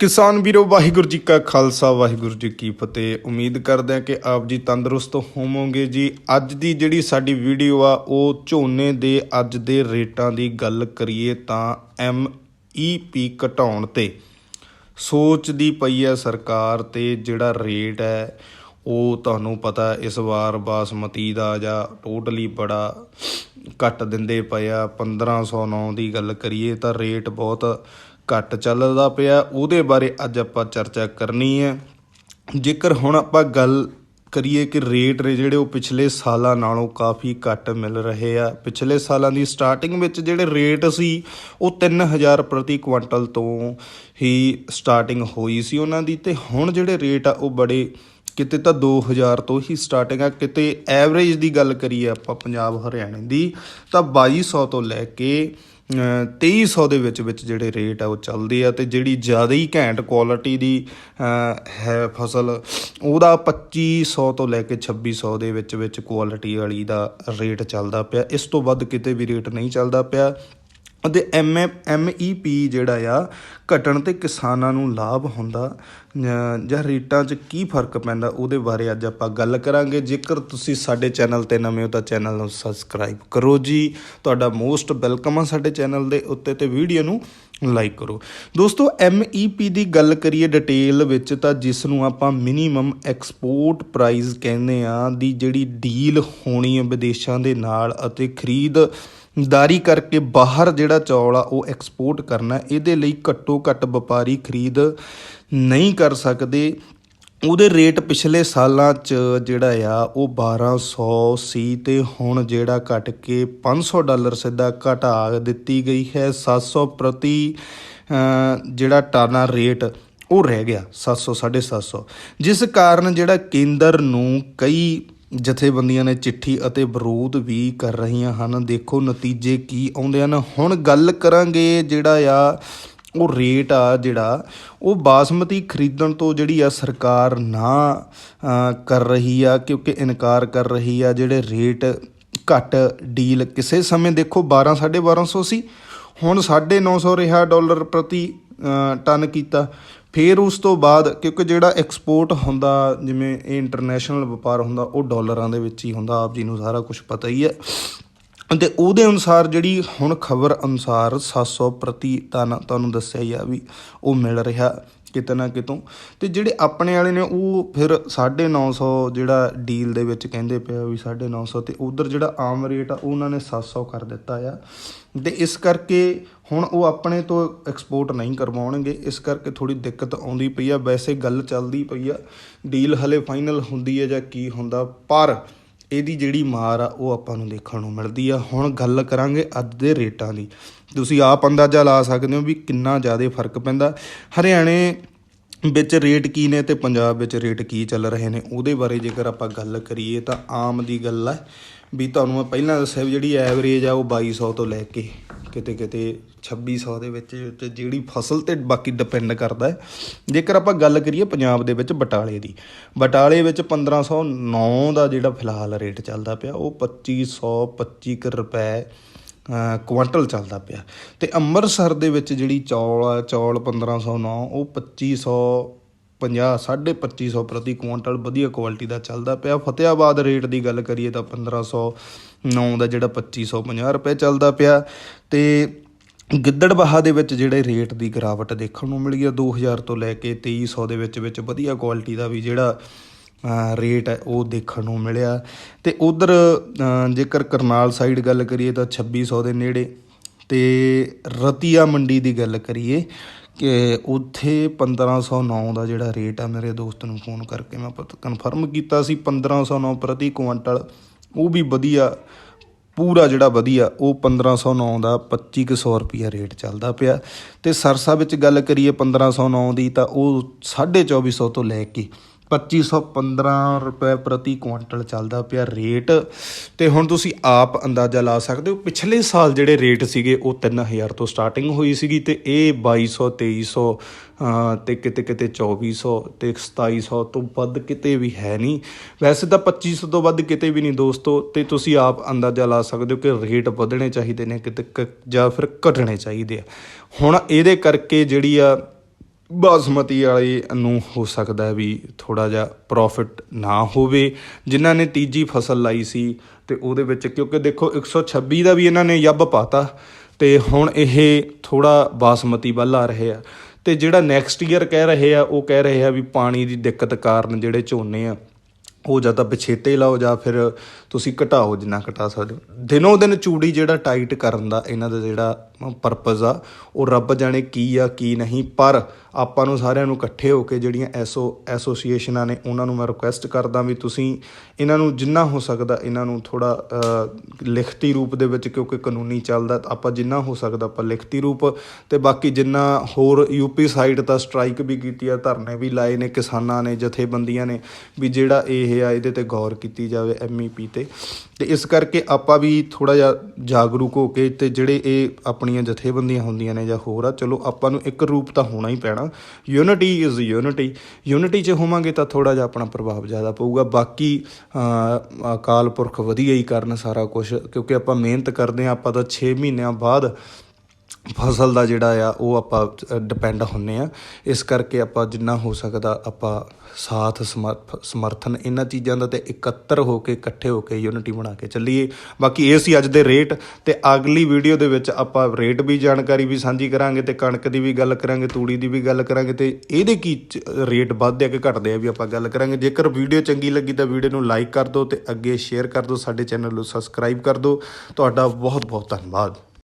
ਕਿਸਾਨ ਵੀਰੋ, ਵਾਹਿਗੁਰੂ ਜੀ ਕਾ ਖਾਲਸਾ, ਵਾਹਿਗੁਰੂ ਜੀ ਕੀ ਫਤਿਹ। ਉਮੀਦ ਕਰਦੇ ਹਾਂ ਕਿ ਆਪ ਜੀ ਤੰਦਰੁਸਤ ਹੋਵੋਗੇ ਜੀ। ਅੱਜ ਦੀ ਜਿਹੜੀ ਸਾਡੀ ਵੀਡੀਓ ਆ, ਉਹ ਝੋਨੇ ਦੇ ਅੱਜ ਦੇ ਰੇਟਾਂ ਦੀ ਗੱਲ ਕਰੀਏ ਤਾਂ ਐਮ ਪੀ ਘਟਾਉਣ ਤੇ ਸੋਚਦੀ ਪਈ ਹੈ ਸਰਕਾਰ ਤੇ ਜਿਹੜਾ ਰੇਟ ਹੈ, ਉਹ ਤੁਹਾਨੂੰ ਪਤਾ ਇਸ ਵਾਰ ਬਾਸਮਤੀ ਦਾ ਜਾਂ ਟੋਟਲੀ ਬੜਾ ਘੱਟ ਦਿੰਦੇ ਪਏ ਆ। 1509 ਦੀ ਗੱਲ ਕਰੀਏ ਤਾਂ ਰੇਟ ਬਹੁਤ ਘੱਟ ਚੱਲਦਾ ਪਿਆ, ਉਹਦੇ ਬਾਰੇ ਅੱਜ ਆਪਾਂ ਚਰਚਾ ਕਰਨੀ ਹੈ। ਜੇਕਰ ਹੁਣ ਆਪਾਂ ਗੱਲ ਕਰੀਏ ਕਿ ਰੇਟ ਨੇ ਜਿਹੜੇ ਉਹ ਪਿਛਲੇ ਸਾਲਾਂ ਨਾਲੋਂ ਕਾਫੀ ਘੱਟ ਮਿਲ ਰਹੇ ਆ। ਪਿਛਲੇ ਸਾਲਾਂ ਦੀ ਸਟਾਰਟਿੰਗ ਵਿੱਚ ਜਿਹੜੇ ਰੇਟ ਸੀ, ਉਹ 3000 ਪ੍ਰਤੀ ਕੁਇੰਟਲ ਤੋਂ ਹੀ ਸਟਾਰਟਿੰਗ ਹੋਈ ਸੀ ਉਹਨਾਂ ਦੀ। ਤੇ ਹੁਣ ਜਿਹੜੇ ਰੇਟ ਆ, ਉਹ ਬੜੇ ਕਿਤੇ ਤਾਂ 2000 ਤੋਂ ਹੀ ਸਟਾਰਟਿੰਗ ਆ। ਕਿਤੇ ਐਵਰੇਜ ਦੀ ਗੱਲ ਕਰੀਏ ਆਪਾਂ ਪੰਜਾਬ ਹਰਿਆਣੇ ਦੀ, ਤਾਂ 2200 ਤੋਂ ਲੈ ਕੇ 2300 ਦੇ ਵਿੱਚ ਵਿੱਚ ਜਿਹੜੇ ਰੇਟ ਆ ਉਹ ਚੱਲਦੇ ਆ ਤੇ ਜਿਹੜੀ ਜ਼ਿਆਦਾ ਹੀ ਘੈਂਟ ਕੁਆਲਿਟੀ ਦੀ ਹੈ ਫਸਲ, ਉਹਦਾ 2500 ਤੋਂ ਲੈ ਕੇ 2600 ਦੇ ਵਿੱਚ ਵਿੱਚ ਕੁਆਲਿਟੀ ਵਾਲੀ ਦਾ ਰੇਟ ਚੱਲਦਾ ਪਿਆ। ਇਸ ਤੋਂ ਵੱਧ ਕਿਤੇ ਵੀ ਰੇਟ ਨਹੀਂ ਚੱਲਦਾ ਪਿਆ। ਅਤੇ ਐਮ ਐਮ ਈ ਪੀ ਜਿਹੜਾ ਆ, ਘਟਣ ਤੇ ਕਿਸਾਨਾਂ ਨੂੰ ਲਾਭ ਹੁੰਦਾ ਜਾਂ ਰੇਟਾਂ 'ਚ ਕੀ ਫ਼ਰਕ ਪੈਂਦਾ, ਉਹਦੇ ਬਾਰੇ ਅੱਜ ਆਪਾਂ ਗੱਲ ਕਰਾਂਗੇ। ਜੇਕਰ ਤੁਸੀਂ ਸਾਡੇ ਚੈਨਲ ਤੇ ਨਵੇਂ ਹੋ ਤਾਂ ਚੈਨਲ ਨੂੰ ਸਬਸਕ੍ਰਾਈਬ ਕਰੋ ਜੀ। ਤੁਹਾਡਾ ਮੋਸਟ ਵੈਲਕਮ ਆ ਸਾਡੇ ਚੈਨਲ ਦੇ ਉੱਤੇ ਤੇ ਵੀਡੀਓ ਨੂੰ ਲਾਈਕ ਕਰੋ। ਦੋਸਤੋ, ਐਮ ਈ ਪੀ ਦੀ ਗੱਲ ਕਰੀਏ ਡਿਟੇਲ ਵਿੱਚ ਤਾਂ ਜਿਸ ਨੂੰ ਆਪਾਂ ਮਿਨੀਮਮ ਐਕਸਪੋਰਟ ਪ੍ਰਾਈਸ ਕਹਿੰਦੇ ਆ, ਦੀ ਜਿਹੜੀ ਡੀਲ ਹੋਣੀ ਹੈ ਵਿਦੇਸ਼ਾਂ ਦੇ ਨਾਲ ਅਤੇ ਖਰੀਦ ਦਾਰੀ ਕਰਕੇ ਬਾਹਰ ਜਿਹੜਾ ਚੌਲ ਆ ਉਹ ਐਕਸਪੋਰਟ ਕਰਨਾ ਇਹਦੇ ਲਈ ਘੱਟੋ ਘੱਟ ਵਪਾਰੀ ਖਰੀਦ ਨਹੀਂ ਕਰ ਸਕਦੇ। ਉਹਦੇ ਰੇਟ ਪਿਛਲੇ ਸਾਲਾਂ 'ਚ ਜਿਹੜਾ ਆ ਉਹ 1200 ਸੀ ਤੇ ਹੁਣ ਜਿਹੜਾ ਘਟ ਕੇ 500 ਡਾਲਰ ਸਿੱਧਾ ਘਟਾ ਦਿੱਤੀ ਗਈ ਹੈ। 700 ਪ੍ਰਤੀ ਅ, ਜਿਹੜਾ ਟਾਨਾ ਰੇਟ ਉਹ ਰਹਿ ਗਿਆ 700 750 ਜਿਸ ਕਾਰਨ ਜਿਹੜਾ ਕੇਂਦਰ ਨੂੰ ਕਈ ਜਥੇਬੰਦੀਆਂ ਨੇ ਚਿੱਠੀ ਅਤੇ ਵਿਰੋਧ ਵੀ ਕਰ ਰਹੀਆਂ ਹਨ। ਦੇਖੋ ਨਤੀਜੇ ਕੀ ਆਉਂਦੇ ਹਨ। ਹੁਣ ਗੱਲ ਕਰਾਂਗੇ ਜਿਹੜਾ ਆ, ਉਹ ਰੇਟ ਆ ਜਿਹੜਾ, ਉਹ ਬਾਸਮਤੀ ਖਰੀਦਣ ਤੋਂ ਜਿਹੜੀ ਆ ਸਰਕਾਰ ਨਾ ਕਰ ਰਹੀ ਆ, ਕਿਉਂਕਿ ਇਨਕਾਰ ਕਰ ਰਹੀ ਆ, ਜਿਹੜੇ ਰੇਟ ਘੱਟ ਡੀਲ ਕਿਸੇ ਸਮੇਂ ਦੇਖੋ 12 1250 ਸੀ ਹੁਣ 950 ਰਿਹਾ ਡਾਲਰ ਪ੍ਰਤੀ ਟਨ ਕੀਤਾ। ਫਿਰ ਉਸ ਤੋਂ ਬਾਅਦ ਕਿਉਂਕਿ ਜਿਹੜਾ ਐਕਸਪੋਰਟ ਹੁੰਦਾ, ਜਿਵੇਂ ਇਹ ਇੰਟਰਨੈਸ਼ਨਲ ਵਪਾਰ ਹੁੰਦਾ, ਉਹ ਡਾਲਰਾਂ ਦੇ ਵਿੱਚ ਹੀ ਹੁੰਦਾ, ਆਪ ਜੀ ਨੂੰ ਸਾਰਾ ਕੁਝ ਪਤਾ ਹੀ ਹੈ। ਤੇ ਉਹਦੇ ਅਨੁਸਾਰ ਜਿਹੜੀ ਹੁਣ ਖਬਰ ਅਨੁਸਾਰ 700 ਪ੍ਰਤੀ ਤਾਂ ਤੁਹਾਨੂੰ ਦੱਸਿਆ ਹੀ ਆ ਵੀ ਉਹ ਮਿਲ ਰਿਹਾ। ਕਿਤੇ ਨਾ ਕਿਤੋਂ। ਤੇ ਜਿਹੜੇ ਆਪਣੇ ਵਾਲੇ ਨੇ, ਉਹ ਫਿਰ 950 ਜਿਹੜਾ ਡੀਲ ਦੇ ਵਿੱਚ ਕਹਿੰਦੇ ਪਿਆ ਵੀ 950 ਤੇ ਉਧਰ ਜਿਹੜਾ ਆਮ ਰੇਟ ਆ, ਉਹਨਾਂ ਨੇ 700 ਕਰ ਦਿੱਤਾ ਆ। ਤੇ ਇਸ ਕਰਕੇ ਹੁਣ ਉਹ ਆਪਣੇ ਤੋਂ ਐਕਸਪੋਰਟ ਨਹੀਂ ਕਰਵਾਉਣਗੇ। ਇਸ ਕਰਕੇ ਥੋੜੀ ਦਿੱਕਤ ਆਉਂਦੀ ਪਈ ਆ। ਵੈਸੇ ਗੱਲ ਚੱਲਦੀ ਪਈ ਆ। ਡੀਲ ਹਲੇ ਫਾਈਨਲ ਹੁੰਦੀ ਹੈ ਜਾਂ ਕੀ ਹੁੰਦਾ, ਪਰ ਇਹਦੀ ਜਿਹੜੀ ਮਾਰ ਆ, ਉਹ ਆਪਾਂ ਨੂੰ ਦੇਖਣ ਨੂੰ ਮਿਲਦੀ ਆ। ਹੁਣ ਗੱਲ ਕਰਾਂਗੇ ਅੱਜ ਦੇ ਰੇਟਾਂ ਦੀ। ਤੁਸੀਂ ਆਪ ਅੰਦਾਜ਼ਾ ਲਾ ਸਕਦੇ ਹੋ ਵੀ ਕਿੰਨਾ ਜ਼ਿਆਦਾ ਫ਼ਰਕ ਪੈਂਦਾ। ਹਰਿਆਣੇ ਵਿੱਚ ਰੇਟ ਕੀ ਨੇ ਤੇ ਪੰਜਾਬ ਵਿੱਚ ਰੇਟ ਕੀ ਚੱਲ ਰਹੇ ਨੇ, ਉਹਦੇ ਬਾਰੇ ਜੇਕਰ ਆਪਾਂ ਗੱਲ ਕਰੀਏ ਤਾਂ ਆਮ ਦੀ ਗੱਲ ਆ। ਵੀ ਤੁਹਾਨੂੰ ਮੈਂ ਪਹਿਲਾਂ ਦੱਸਿਆ ਵੀ ਜਿਹੜੀ ਐਵਰੇਜ ਆ, ਉਹ 2200 ਤੋਂ ਲੈ ਕੇ ਕਿਤੇ ਕਿਤੇ 2600 ਦੇ ਵਿੱਚ ਤੇ ਜਿਹੜੀ ਫਸਲ ਤੇ ਬਾਕੀ ਡਿਪੈਂਡ ਕਰਦਾ ਹੈ। ਜੇਕਰ ਆਪਾਂ ਗੱਲ ਕਰੀਏ ਪੰਜਾਬ ਦੇ ਵਿੱਚ ਬਟਾਲੇ ਦੀ ਬਟਾਲੇ ਵਿੱਚ 1509 ਦਾ ਜਿਹੜਾ ਫਿਲਹਾਲ ਰੇਟ ਚੱਲਦਾ ਪਿਆ ਉਹ 2525 ਕੁ ਰੁਪਏ ਅ, ਕੁਆਂਟਲ ਚੱਲਦਾ ਪਿਆ। ਤੇ ਅੰਮ੍ਰਿਤਸਰ ਦੇ ਵਿੱਚ ਜਿਹੜੀ ਚੌਲ ਆ ਚੌਲ 1509 ਉਹ 2500 50 2500 ਪ੍ਰਤੀ ਕੁਆਂਟਲ ਵਧੀਆ ਕੁਆਲਿਟੀ ਦਾ ਚੱਲਦਾ ਪਿਆ। ਫਤਿਆਬਾਦ ਰੇਟ ਦੀ ਗੱਲ ਕਰੀਏ ਤਾਂ 1509 ਦਾ ਜਿਹੜਾ 2550 ਰੁਪਏ ਚੱਲਦਾ ਪਿਆ। ਤੇ ਗਿੱਦੜਬਾਹਾ ਦੇ ਵਿੱਚ ਜਿਹੜੇ ਰੇਟ ਦੀ ਗਿਰਾਵਟ ਦੇਖਣ ਨੂੰ ਮਿਲੀ ਆ 2000 ਤੋਂ ਲੈ ਕੇ 2300 ਦੇ ਵਿੱਚ ਵਿੱਚ ਵਧੀਆ ਕੁਆਲਿਟੀ ਦਾ ਵੀ ਜਿਹੜਾ ਰੇਟ ਹੈ, ਉਹ ਦੇਖਣ ਨੂੰ ਮਿਲਿਆ। ਤੇ ਉਧਰ ਜੇਕਰ ਕਰਨਾਲ ਸਾਈਡ ਗੱਲ ਕਰੀਏ ਤਾਂ 2600 ਦੇ ਨੇੜੇ। ਤੇ ਰਤੀਆ ਮੰਡੀ ਦੀ ਗੱਲ ਕਰੀਏ ਕਿ ਉੱਥੇ 1509 ਦਾ ਜਿਹੜਾ ਰੇਟ ਆ ਮੇਰੇ ਦੋਸਤ ਨੂੰ ਫੋਨ ਕਰਕੇ ਮੈਂ ਕਨਫਰਮ ਕੀਤਾ ਸੀ 1509 ਪ੍ਰਤੀ ਕੁਇੰਟਲ ਉਹ ਵੀ ਵਧੀਆ, ਪੂਰਾ ਜਿਹੜਾ ਵਧੀਆ, ਉਹ 1509 ਦਾ 2500 ਰੁਪਿਆ ਰੇਟ ਚੱਲਦਾ ਪਿਆ। ਤੇ ਸਰਸਾ ਵਿੱਚ ਗੱਲ ਕਰੀਏ 1509 ਦੀ ਤਾਂ ਉਹ 2450 ਤੋਂ ਲੈ ਕੇ 2515 ਰੁਪਏ ਪ੍ਰਤੀ ਕੁਇੰਟਲ ਚੱਲਦਾ ਪਿਆ ਰੇਟ। ਤੇ ਹੁਣ ਤੁਸੀਂ ਆਪ ਅੰਦਾਜ਼ਾ ਲਾ ਸਕਦੇ ਹੋ, ਪਿਛਲੇ ਸਾਲ ਜਿਹੜੇ ਰੇਟ ਸੀਗੇ ਉਹ 3000 ਤੋਂ ਸਟਾਰਟਿੰਗ ਹੋਈ ਸੀਗੀ ਤੇ ਇਹ 2200 2300 ਅਹ, ਤੇ ਕਿਤੇ ਕਿਤੇ 2400 ਤੇ 2700 ਤੋਂ ਵੱਧ ਕਿਤੇ ਵੀ ਹੈ ਨਹੀਂ। ਵੈਸੇ ਤਾਂ 2500 ਤੋਂ ਵੱਧ ਕਿਤੇ ਵੀ ਨਹੀਂ ਦੋਸਤੋ, ਤੇ ਤੁਸੀਂ ਆਪ ਅੰਦਾਜ਼ਾ ਲਾ ਸਕਦੇ ਹੋ ਕਿ ਰੇਟ ਵਧਣੇ ਚਾਹੀਦੇ ਨੇ ਕਿਤੇ ਕ- ਜਾਂ ਫਿਰ ਘਟਣੇ ਚਾਹੀਦੇ ਆ। ਹੁਣ ਇਹਦੇ ਕਰਕੇ ਜਿਹੜੀ ਆ ਬਾਸਮਤੀ ਵਾਲੇ ਨੂੰ ਹੋ ਸਕਦਾ ਵੀ ਥੋੜਾ ਜਿਹਾ ਪ੍ਰੋਫਿਟ ਨਾ ਹੋਵੇ। ਜਿਨ੍ਹਾਂ ਨੇ ਤੀਜੀ ਫਸਲ ਲਾਈ ਸੀ ਤੇ ਉਹਦੇ ਵਿੱਚ ਕਿਉਂਕਿ ਦੇਖੋ 126 ਦਾ ਵੀ ਇਹਨਾਂ ਨੇ ਯੱਬ ਪਾਤਾ ਤੇ ਹੁਣ ਇਹ ਥੋੜਾ ਬਾਸਮਤੀ ਵੱਲ ਆ ਰਹੇ ਆ। ਤੇ ਜਿਹੜਾ ਨੈਕਸਟ ਈਅਰ ਕਹਿ ਰਹੇ ਆ, ਉਹ ਕਹਿ ਰਹੇ ਆ ਵੀ ਪਾਣੀ ਦੀ ਦਿੱਕਤ ਕਾਰਨ ਜਿਹੜੇ ਝੋਨੇ ਆ, ਉਹ ਜਾਂ ਤਾਂ ਪਛੇਤੇ ਲਾਓ ਜਾਂ ਫਿਰ ਤੁਸੀਂ ਘਟਾਓ ਜਿੰਨਾ ਘਟਾ ਸਕਦੇ ਹੋ। ਦਿਨੋਂ ਦਿਨ ਚੂੜੀ ਜਿਹੜਾ ਟਾਈਟ ਕਰਨ ਦਾ ਇਹਨਾਂ ਦਾ ਜਿਹੜਾ ਪਰਪਸ ਆ, ਉਹ ਰੱਬ ਜਾਣੇ ਕੀ ਆ, ਕੀ ਨਹੀਂ। ਪਰ ਆਪਾਂ ਨੂੰ ਸਾਰਿਆਂ ਨੂੰ ਇਕੱਠੇ ਹੋ ਕੇ ਜਿਹੜੀਆਂ ਐਸੋ, ਐਸੋਸੀਏਸ਼ਨਾਂ ਨੇ, ਉਹਨਾਂ ਨੂੰ ਮੈਂ ਰਿਕੁਐਸਟ ਕਰਦਾ ਵੀ ਤੁਸੀਂ ਇਹਨਾਂ ਨੂੰ ਜਿੰਨਾ ਹੋ ਸਕਦਾ ਇਹਨਾਂ ਨੂੰ ਥੋੜਾ ਲਿਖਤੀ ਰੂਪ ਦੇ ਵਿੱਚ ਕਿਉਂਕਿ ਕਾਨੂੰਨੀ ਚੱਲਦਾ, ਆਪਾਂ ਜਿੰਨਾ ਹੋ ਸਕਦਾ ਆਪਾਂ ਲਿਖਤੀ ਰੂਪ। ਤੇ ਬਾਕੀ ਜਿੰਨਾ ਹੋਰ ਯੂਪੀ ਸਾਈਡ ਤਾਂ ਸਟ੍ਰਾਈਕ ਵੀ ਕੀਤੀ ਆ, ਧਰਨੇ ਵੀ ਲਾਏ ਨੇ ਕਿਸਾਨਾਂ ਨੇ, ਜਥੇਬੰਦੀਆਂ ਨੇ, ਵੀ ਜਿਹੜਾ ਇਹ ਆ, ਇਹਦੇ ਤੇ ਗੌਰ ਕੀਤੀ ਜਾਵੇ ਐਮਈਪੀ ਤੇ। ਤੇ ਇਸ ਕਰਕੇ ਆਪਾਂ ਵੀ ਥੋੜਾ ਜਿਹਾ ਜਾਗਰੂਕ ਹੋ ਕੇ ਤੇ ਜਿਹੜੇ ਇਹ ਆਪਣੀਆਂ ਜਥੇਬੰਦੀਆਂ ਹੁੰਦੀਆਂ ਨੇ ਜਾਂ ਹੋਰ ਆ, ਚਲੋ ਆਪਾਂ ਨੂੰ ਇੱਕ ਰੂਪ ਤਾਂ ਹੋਣਾ ਹੀ ਪੈਣਾ। ਯੂਨਿਟੀ ਇਜ਼ ਯੂਨਿਟੀ ਯੂਨਿਟੀ 'ਚ ਹੋਵਾਂਗੇ ਤਾਂ ਥੋੜਾ ਜਿਹਾ ਆਪਣਾ ਪ੍ਰਭਾਵ ਜ਼ਿਆਦਾ ਪਊਗਾ। ਬਾਕੀ ਅਕਾਲ ਪੁਰਖ ਵਧੀਆ ਹੀ ਕਰਨ ਸਾਰਾ ਕੁਝ ਕਿਉਂਕਿ ਆਪਾਂ ਮਿਹਨਤ ਕਰਦੇ ਆ ਆਪਾਂ ਤਾਂ 6 ਮਹੀਨਿਆਂ ਬਾਅਦ ਫਸਲ ਦਾ ਜਿਹੜਾ ਆ, ਉਹ ਆਪਾਂ ਡਿਪੈਂਡ ਹੁੰਨੇ ਆ। ਇਸ ਕਰਕੇ ਆਪਾਂ ਜਿੰਨਾ ਹੋ ਸਕਦਾ ਆਪਾਂ ਸਾਥ ਸਮਰਥ- ਸਮਰਥਨ ਇਹਨਾਂ ਚੀਜ਼ਾਂ ਦਾ ਤੇ ਇਕੱਤਰ ਹੋ ਕੇ, ਇਕੱਠੇ ਹੋ ਕੇ ਯੂਨਿਟੀ ਬਣਾ ਕੇ ਚੱਲੀਏ। ਬਾਕੀ ਇਹ ਸੀ ਅੱਜ ਦੇ ਰੇਟ ਤੇ ਅਗਲੀ ਵੀਡੀਓ ਦੇ ਵਿੱਚ ਆਪਾਂ ਰੇਟ ਵੀ ਜਾਣਕਾਰੀ ਵੀ ਸਾਂਝੀ ਕਰਾਂਗੇ ਤੇ ਕਣਕ ਦੀ ਵੀ ਗੱਲ ਕਰਾਂਗੇ, ਤੂੜੀ ਦੀ ਵੀ ਗੱਲ ਕਰਾਂਗੇ ਤੇ ਇਹਦੇ ਕੀ ਚ- ਰੇਟ ਵੱਧਦੇ ਆ ਕਿ ਘਟਦੇ ਆ ਵੀ ਆਪਾਂ ਗੱਲ ਕਰਾਂਗੇ। ਜੇਕਰ ਵੀਡੀਓ ਚੰਗੀ ਲੱਗੀ ਤਾਂ ਵੀਡੀਓ ਨੂੰ ਲਾਈਕ ਕਰ ਦਿਓ ਤੇ ਅੱਗੇ ਸ਼ੇਅਰ ਕਰ ਦਿਓ, ਸਾਡੇ ਚੈਨਲ ਨੂੰ ਸਬਸਕ੍ਰਾਈਬ ਕਰ ਦਿਓ। ਤੁਹਾਡਾ ਬਹੁਤ ਬਹੁਤ ਧੰਨਵਾਦ।